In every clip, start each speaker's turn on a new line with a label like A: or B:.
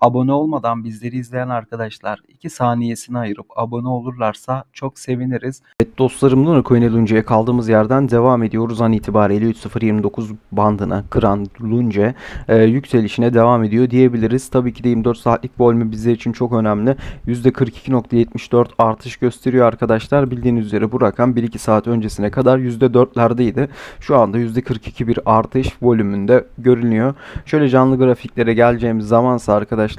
A: Abone olmadan bizleri izleyen arkadaşlar 2 saniyesini ayırıp abone olurlarsa çok seviniriz. Evet dostlarım Luna Lunce'ye kaldığımız yerden devam ediyoruz. An itibariyle 3.029 bandına kıran Lunce e, yükselişine devam ediyor diyebiliriz. Tabii ki de 24 saatlik bölme bizler için çok önemli. %42.74 artış gösteriyor arkadaşlar. Bildiğiniz üzere bu rakam 1-2 saat öncesine kadar %4'lerdeydi. Şu anda %42 bir artış volümünde görünüyor. Şöyle canlı grafiklere geleceğimiz zamansa arkadaşlar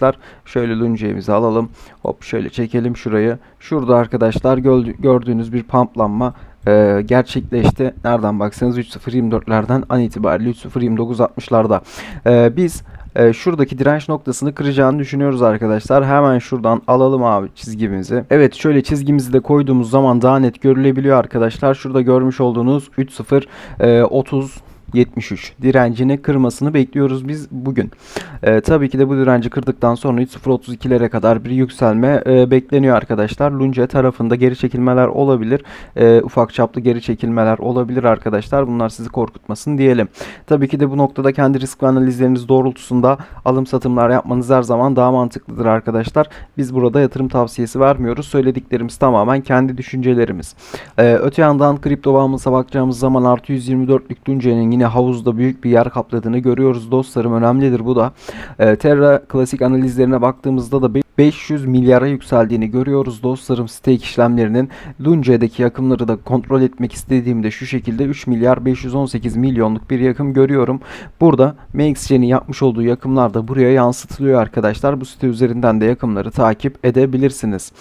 A: şöyle lunceğimizi alalım. Hop şöyle çekelim şurayı. Şurada arkadaşlar gördüğünüz bir pamplanma e, gerçekleşti. Nereden baksanız 3.024'lerden an itibariyle 3.029.60'larda. E, biz e, şuradaki direnç noktasını kıracağını düşünüyoruz arkadaşlar. Hemen şuradan alalım abi çizgimizi. Evet şöyle çizgimizi de koyduğumuz zaman daha net görülebiliyor arkadaşlar. Şurada görmüş olduğunuz 3.030 73 direncini kırmasını bekliyoruz biz bugün. E, tabii ki de bu direnci kırdıktan sonra 0.32'lere kadar bir yükselme e, bekleniyor arkadaşlar. Lunce tarafında geri çekilmeler olabilir. E, ufak çaplı geri çekilmeler olabilir arkadaşlar. Bunlar sizi korkutmasın diyelim. Tabii ki de bu noktada kendi risk analizleriniz doğrultusunda alım satımlar yapmanız her zaman daha mantıklıdır arkadaşlar. Biz burada yatırım tavsiyesi vermiyoruz. Söylediklerimiz tamamen kendi düşüncelerimiz. E, öte yandan kripto bağımlısa bakacağımız zaman artı 124'lük Lunce'nin yine havuzda büyük bir yer kapladığını görüyoruz dostlarım. Önemlidir bu da. E, Terra klasik analizlerine baktığımızda da 500 milyara yükseldiğini görüyoruz dostlarım stake işlemlerinin. Lunce'deki yakımları da kontrol etmek istediğimde şu şekilde 3 milyar 518 milyonluk bir yakım görüyorum. Burada MXC'nin yapmış olduğu yakımlar da buraya yansıtılıyor arkadaşlar. Bu site üzerinden de yakımları takip edebilirsiniz.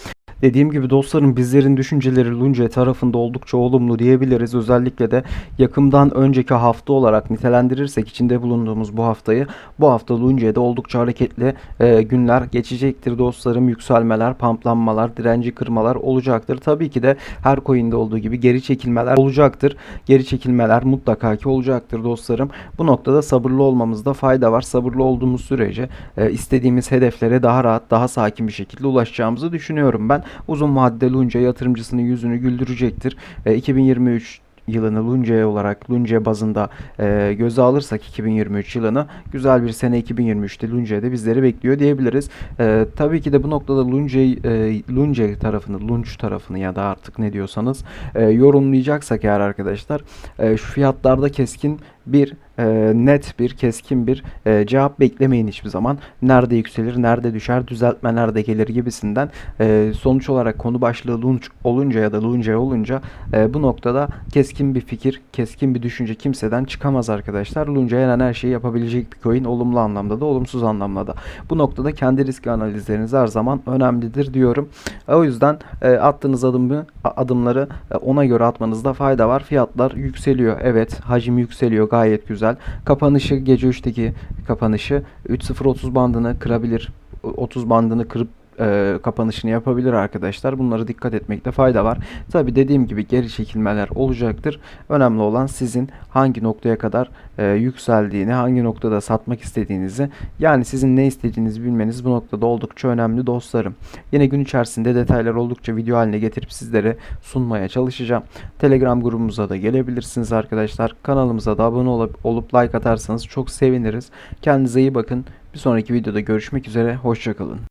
A: Dediğim gibi dostlarım bizlerin düşünceleri Lunce tarafında oldukça olumlu diyebiliriz. Özellikle de yakımdan önceki hafta olarak nitelendirirsek içinde bulunduğumuz bu haftayı bu hafta Lunce'de oldukça hareketli e, günler geçecektir dostlarım. Yükselmeler, pamplanmalar, direnci kırmalar olacaktır. Tabii ki de her coin'de olduğu gibi geri çekilmeler olacaktır. Geri çekilmeler mutlaka ki olacaktır dostlarım. Bu noktada sabırlı olmamızda fayda var. Sabırlı olduğumuz sürece e, istediğimiz hedeflere daha rahat, daha sakin bir şekilde ulaşacağımızı düşünüyorum ben uzun vadede Lunca yatırımcısının yüzünü güldürecektir. E, 2023 yılını Lunce olarak Lunce bazında e, göze alırsak 2023 yılını güzel bir sene 2023'te Lunce'de bizleri bekliyor diyebiliriz. E, tabii ki de bu noktada Lunce e, Lunce tarafını, Lunch tarafını ya da artık ne diyorsanız e, yorumlayacaksak eğer arkadaşlar e, şu fiyatlarda keskin bir e, net bir keskin bir e, cevap beklemeyin hiçbir zaman. Nerede yükselir, nerede düşer, düzeltme nerede gelir gibisinden. E, sonuç olarak konu başlığı lunch olunca ya da lunge olunca e, bu noktada keskin bir fikir, keskin bir düşünce kimseden çıkamaz arkadaşlar. Lunge her her şeyi yapabilecek bir coin olumlu anlamda da olumsuz anlamda da. Bu noktada kendi risk analizleriniz her zaman önemlidir diyorum. O yüzden e, attığınız adımı adımları e, ona göre atmanızda fayda var. Fiyatlar yükseliyor. Evet, hacim yükseliyor gayet güzel. Kapanışı gece 3'teki kapanışı 3.030 bandını kırabilir. 30 bandını kırıp e, kapanışını yapabilir arkadaşlar. Bunlara dikkat etmekte fayda var. Tabi dediğim gibi geri çekilmeler olacaktır. Önemli olan sizin hangi noktaya kadar e, yükseldiğini, hangi noktada satmak istediğinizi yani sizin ne istediğinizi bilmeniz bu noktada oldukça önemli dostlarım. Yine gün içerisinde detaylar oldukça video haline getirip sizlere sunmaya çalışacağım. Telegram grubumuza da gelebilirsiniz arkadaşlar. Kanalımıza da abone olup, olup like atarsanız çok seviniriz. Kendinize iyi bakın. Bir sonraki videoda görüşmek üzere. Hoşçakalın.